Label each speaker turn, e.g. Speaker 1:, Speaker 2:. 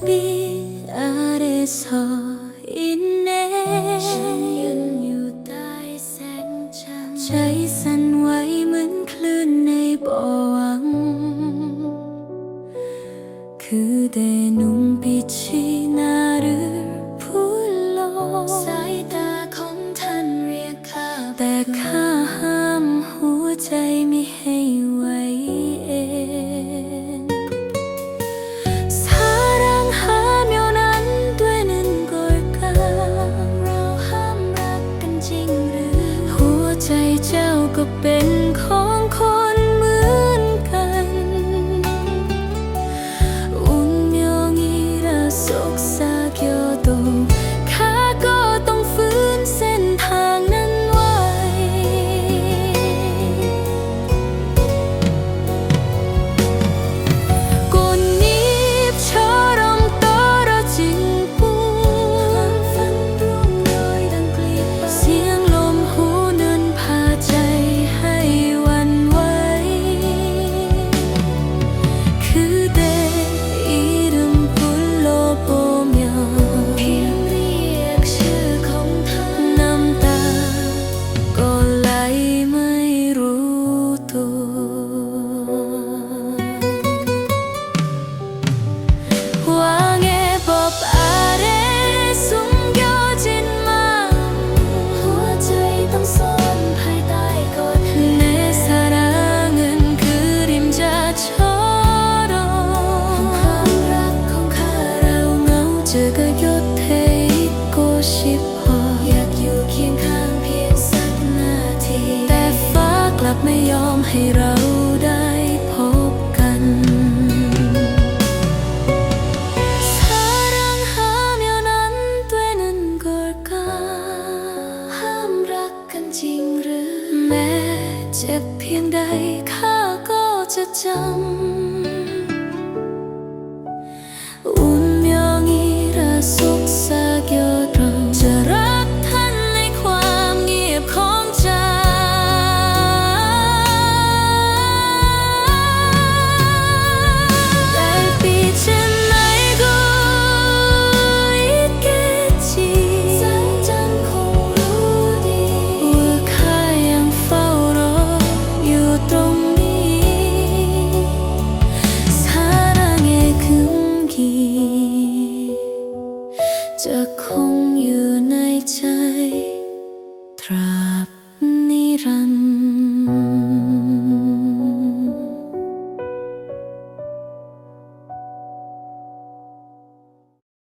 Speaker 1: 달빛 아래 서 있네 Chạy săn quay mẫn clơn này bỏ 왕 그대 눈빛이 나를 불러 look. ากไม่ยอมให้เราได้พบกัน 사랑하면 안 되는 걸까 함락กันจริงหรือแม้เจ็บเพียงใดข้าก็จะจำ